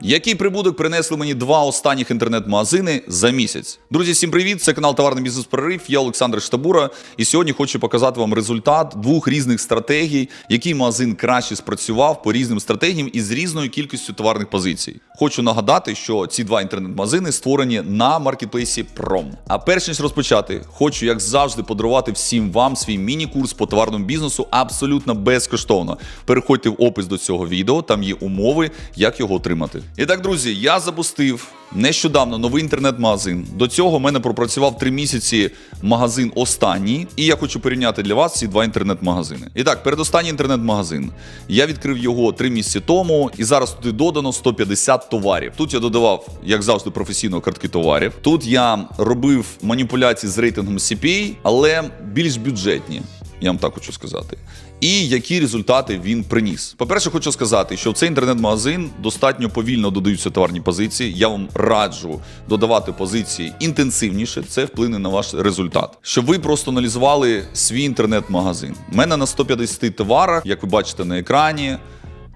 Який прибуток принесли мені два останніх інтернет-магазини за місяць? Друзі, всім привіт! Це канал Товарний бізнес Прорив. Я Олександр Штабура. І сьогодні хочу показати вам результат двох різних стратегій, який магазин краще спрацював по різним стратегіям і з різною кількістю товарних позицій. Хочу нагадати, що ці два інтернет-магазини створені на маркетплейсі Prom. А перш ніж розпочати, хочу, як завжди, подарувати всім вам свій міні-курс по товарному бізнесу абсолютно безкоштовно. Переходьте в опис до цього відео, там є умови, як його отримати. І так, друзі, я запустив нещодавно новий інтернет-магазин. До цього в мене пропрацював три місяці магазин останній, і я хочу порівняти для вас ці два інтернет-магазини. І так, передостанній інтернет-магазин. Я відкрив його три місяці тому, і зараз туди додано 150 товарів. Тут я додавав, як завжди, професійно картки товарів. Тут я робив маніпуляції з рейтингом CPA, але більш бюджетні. Я вам так хочу сказати. І які результати він приніс. По-перше, хочу сказати, що в цей інтернет-магазин достатньо повільно додаються товарні позиції. Я вам раджу додавати позиції інтенсивніше. Це вплине на ваш результат. Щоб ви просто аналізували свій інтернет-магазин. У мене на 150 товарах, як ви бачите на екрані.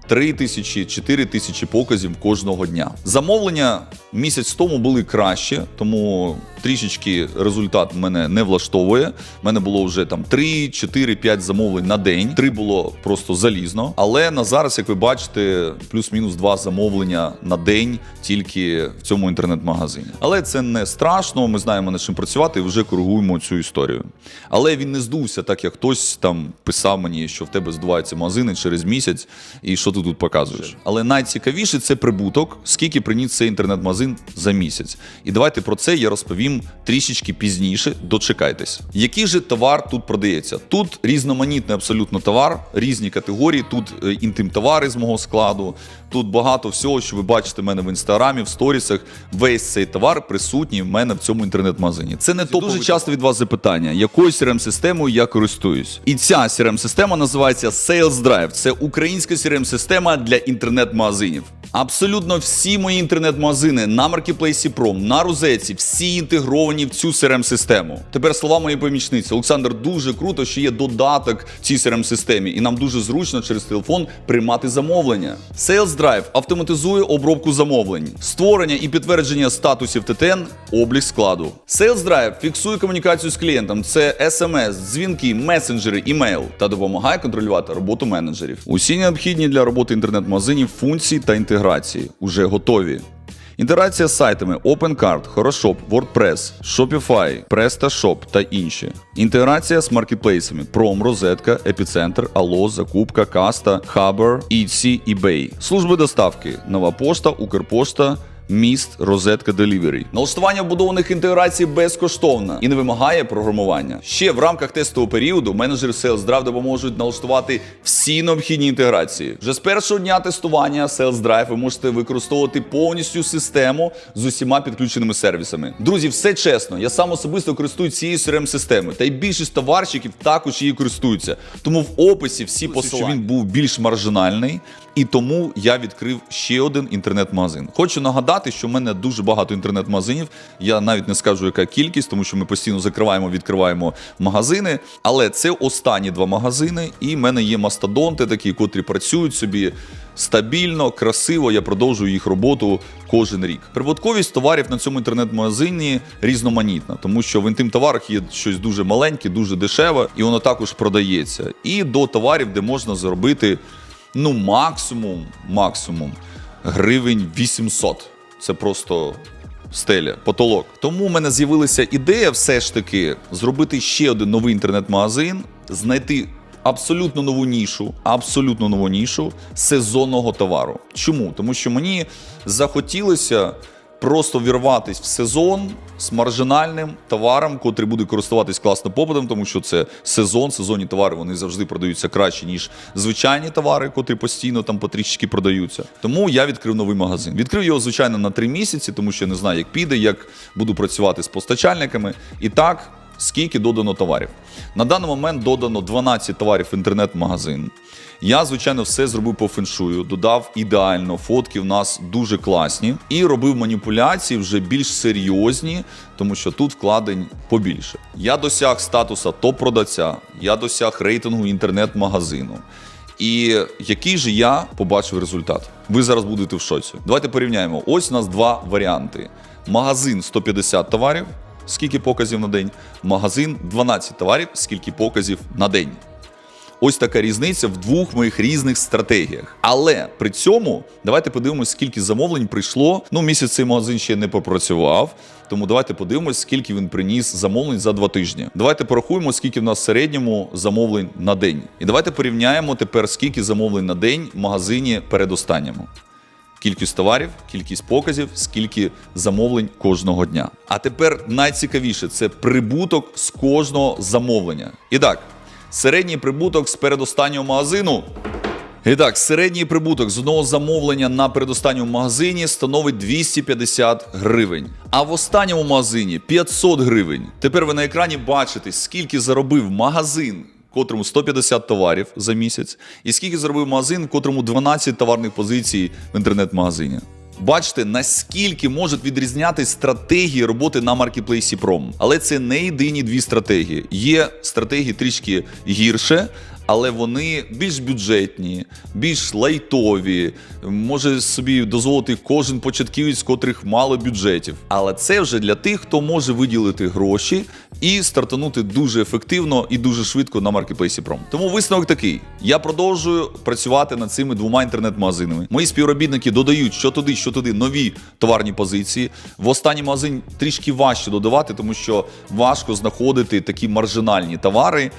3 тисячі, 4 тисячі показів кожного дня. Замовлення місяць тому були краще, тому трішечки результат мене не влаштовує. У мене було вже там 3, 4, 5 замовлень на день. 3 було просто залізно. Але на зараз, як ви бачите, плюс-мінус 2 замовлення на день тільки в цьому інтернет-магазині. Але це не страшно. Ми знаємо над чим працювати і вже коригуємо цю історію. Але він не здувся, так як хтось там писав мені, що в тебе здуваються магазини через місяць, і що ти тут показуєш. Але найцікавіше це прибуток, скільки приніс цей інтернет-магазин за місяць. І давайте про це я розповім трішечки пізніше. Дочекайтесь. Який же товар тут продається? Тут різноманітний абсолютно товар, різні категорії. Тут е, інтим-товари з мого складу. Тут багато всього, що ви бачите в мене в інстаграмі, в сторісах. Весь цей товар присутній в мене в цьому інтернет-магазині. Це не топовий дуже часто від вас запитання, якою crm системою я користуюсь. І ця crm система називається Sales Drive. Це українська crm система для інтернет-магазинів. Абсолютно всі мої інтернет-магазини на маркетплейсі Prom, на Розетці, всі інтегровані в цю crm систему Тепер слова моєї помічниці. Олександр, дуже круто, що є додаток цій crm системі і нам дуже зручно через телефон приймати замовлення. Sales Drive автоматизує обробку замовлень, створення і підтвердження статусів ТТН, облік складу. Sales Drive фіксує комунікацію з клієнтом. Це SMS, дзвінки, месенджери, імейл та допомагає контролювати роботу менеджерів. Усі необхідні для роботи інтернет-магазинів функції та інтеграції вже готові. Інтеграція з сайтами OpenCard, Хорошоп, WordPress, Shopify, PrestaShop та інші. Інтеграція з маркетплейсами Prom, Розетка, Епіцентр, Allo, Закупка, Каста, Хабер, Etsy, eBay. Служби доставки, Нова пошта, Укрпошта. Міст, розетка Delivery. Налаштування вбудованих інтеграцій безкоштовно і не вимагає програмування. Ще в рамках тестового періоду менеджери Sales Drive допоможуть налаштувати всі необхідні інтеграції. Вже з першого дня тестування Sales Drive ви можете використовувати повністю систему з усіма підключеними сервісами. Друзі, все чесно. Я сам особисто користуюсь цією crm системою та й більшість товарщиків також її користуються. Тому в описі всі посилання. що він був більш маржинальний. І тому я відкрив ще один інтернет-магазин. Хочу нагадати, що в мене дуже багато інтернет-магазинів. Я навіть не скажу, яка кількість, тому що ми постійно закриваємо, відкриваємо магазини. Але це останні два магазини, і в мене є мастодонти, такі, котрі працюють собі стабільно, красиво. Я продовжую їх роботу кожен рік. Прибутковість товарів на цьому інтернет-магазині різноманітна, тому що в інтим-товарах є щось дуже маленьке, дуже дешеве, і воно також продається. І до товарів, де можна заробити ну максимум, максимум гривень 800. Це просто стеля, потолок. Тому в мене з'явилася ідея все ж таки зробити ще один новий інтернет-магазин, знайти. Абсолютно нову нішу, абсолютно нову нішу сезонного товару. Чому? Тому що мені захотілося просто вірватись в сезон з маржинальним товаром, котрий буде користуватись класно попитом, тому що це сезон, сезонні товари вони завжди продаються краще, ніж звичайні товари, котрі постійно там потрішечки продаються. Тому я відкрив новий магазин. Відкрив його, звичайно, на три місяці, тому що я не знаю, як піде, як буду працювати з постачальниками. І так. Скільки додано товарів? На даний момент додано 12 товарів в інтернет-магазин. Я, звичайно, все зробив по феншую, додав ідеально, фотки в нас дуже класні. І робив маніпуляції вже більш серйозні, тому що тут вкладень побільше. Я досяг статуса топ-продавця, я досяг рейтингу інтернет-магазину. І який же я побачив результат? Ви зараз будете в шоці. Давайте порівняємо. Ось у нас два варіанти: магазин 150 товарів, скільки показів на день, магазин 12 товарів, скільки показів на день. Ось така різниця в двох моїх різних стратегіях. Але при цьому давайте подивимось, скільки замовлень прийшло. Ну, місяць цей магазин ще не попрацював. Тому давайте подивимось, скільки він приніс замовлень за два тижні. Давайте порахуємо, скільки в нас в середньому замовлень на день. І давайте порівняємо тепер, скільки замовлень на день в магазині передостанньому. Кількість товарів, кількість показів, скільки замовлень кожного дня. А тепер найцікавіше це прибуток з кожного замовлення. І так, середній прибуток з передостаннього магазину. І так, середній прибуток з одного замовлення на передостанньому магазині становить 250 гривень. А в останньому магазині 500 гривень. Тепер ви на екрані бачите, скільки заробив магазин, котрому 150 товарів за місяць, і скільки зробив магазин, котрому 12 товарних позицій в інтернет-магазині. Бачите, наскільки можуть відрізнятися стратегії роботи на маркетплейсі Пром. Але це не єдині дві стратегії. Є стратегії трішки гірше, але вони більш бюджетні, більш лайтові. Може собі дозволити кожен початківець, котрих мало бюджетів. Але це вже для тих, хто може виділити гроші і стартанути дуже ефективно і дуже швидко на маркетплейсі Пром. Тому висновок такий: я продовжую працювати над цими двома інтернет-магазинами. Мої співробітники додають що туди, що туди нові товарні позиції. В останній магазин трішки важче додавати, тому що важко знаходити такі маржинальні товари.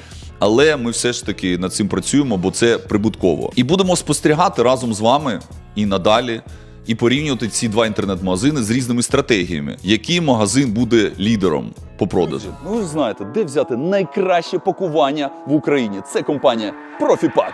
Але ми все ж таки над цим працюємо, бо це прибутково. І будемо спостерігати разом з вами і надалі, і порівнювати ці два інтернет-магазини з різними стратегіями, який магазин буде лідером по продажу. Ну ви знаєте, де взяти найкраще пакування в Україні. Це компанія Профіпак.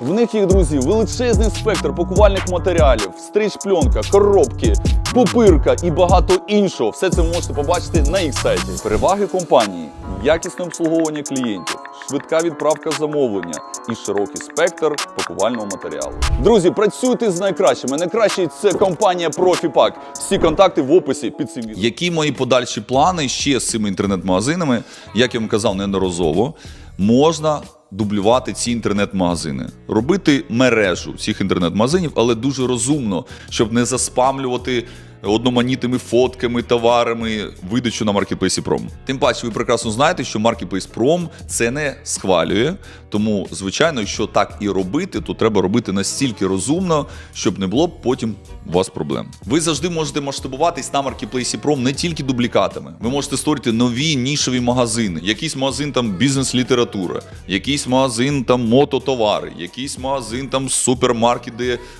В них їх, друзі, величезний спектр пакувальних матеріалів, стріч-пленка, коробки, пупирка і багато іншого. Все це можете побачити на їх сайті. Переваги компанії, якісне обслуговування клієнтів, швидка відправка замовлення і широкий спектр пакувального матеріалу. Друзі, працюйте з найкращими. Найкращий це компанія Профіпак. Всі контакти в описі під цим відео. Які мої подальші плани ще з цими інтернет-магазинами, як я вам казав неодноразово, можна дублювати ці інтернет-магазини, робити мережу цих інтернет-магазинів, але дуже розумно, щоб не заспамлювати одноманітними фотками, товарами видачу на Marketplace Prom. Тим паче, ви прекрасно знаєте, що Marketplace Prom це не схвалює. Тому, звичайно, якщо так і робити, то треба робити настільки розумно, щоб не було потім у вас проблем. Ви завжди можете масштабуватись на Marketplace Prom не тільки дублікатами. Ви можете створити нові нішові магазини, якийсь магазин там бізнес-література, якийсь магазин там мототовари, якийсь магазин там супермаркет,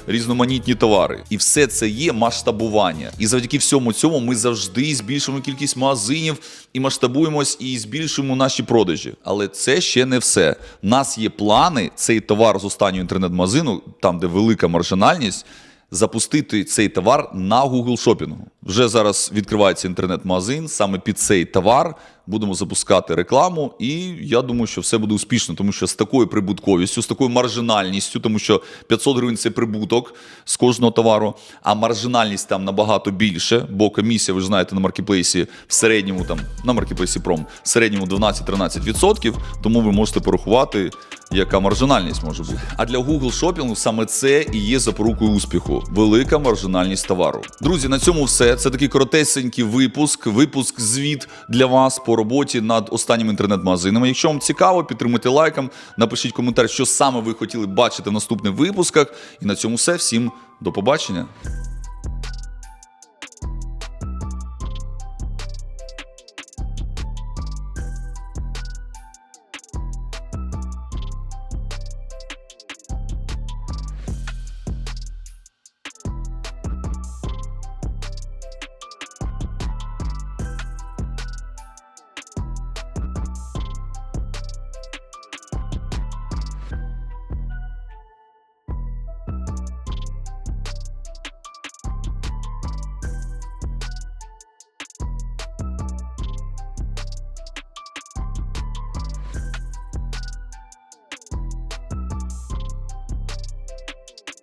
різноманітні товари. І все це є масштабування. І завдяки всьому цьому ми завжди збільшуємо кількість магазинів і масштабуємось і збільшуємо наші продажі. Але це ще не все. У нас є плани цей товар з останнього інтернет-магазину, там де велика маржинальність. Запустити цей товар на Google шопінгу. Вже зараз відкривається інтернет-магазин саме під цей товар. Будемо запускати рекламу, і я думаю, що все буде успішно, тому що з такою прибутковістю, з такою маржинальністю, тому що 500 гривень це прибуток з кожного товару, а маржинальність там набагато більше, бо комісія, ви ж знаєте, на маркетплейсі в середньому там на маркетплейсі Пром в середньому 12-13%, тому ви можете порахувати, яка маржинальність може бути. А для Google шопінгу саме це і є запорукою успіху. Велика маржинальність товару. Друзі, на цьому все. Це такий коротесенький випуск, випуск звіт для вас по роботі над останніми інтернет-магазинами. Якщо вам цікаво, підтримайте лайком, напишіть коментар, що саме ви хотіли бачити в наступних випусках. І на цьому все. Всім до побачення.